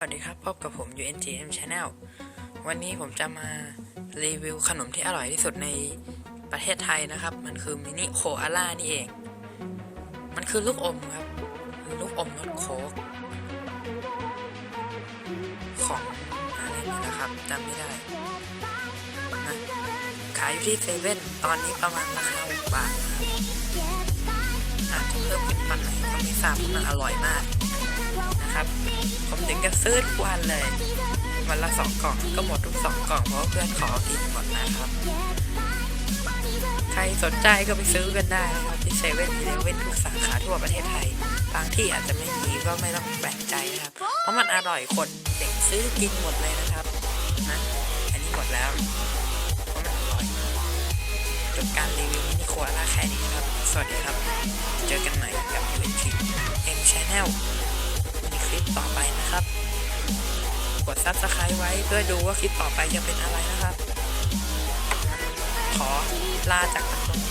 สวัสดีครับ พบกับผม UNGM Channel วันนี้ผมจะมารีวิวขนมที่อร่อยที่สุดในประเทศไทยนะครับ มันคือมินิโคอาล่านี่เอง มันคือลูกอมครับ ลูกอมรสโค้กของอะไรนี่นะครับจำไม่ได้นะขายอยู่ที่เซเว่นตอนนี้ประมาณราคา6บาทนะครับอาจจะเพิ่มขึ้นปันไหนก็ไม่ทราบมันอร่อยมาก ถึงจะซื้อทุกวันเลย วันละสองกล่องก็หมดทุกสองกล่องเพราะเพื่อนขอกินหมดนะครับ ใครสนใจก็ไปซื้อกันได้นะครับที่เซเว่นอีเลเว่นทุกสาขาทั่วประเทศไทย บางที่อาจจะไม่มีก็ไม่ต้องแปลกใจนะครับ เพราะมันอร่อยคนเด็กซื้อกินหมดเลยนะครับนะอันนี้หมดแล้วเพราะมันอร่อยจบการรีวิวมินิโคอาล่าแค่นี้ครับ สวัสดีครับ เจอกันใหม่กับ UNG M Channel ในล คลิปต่อไปนะครับ กด subscribe ไว้เพื่อดูว่าคลิปต่อไปจะเป็นอะไรนะครับ ขอลาจากตรง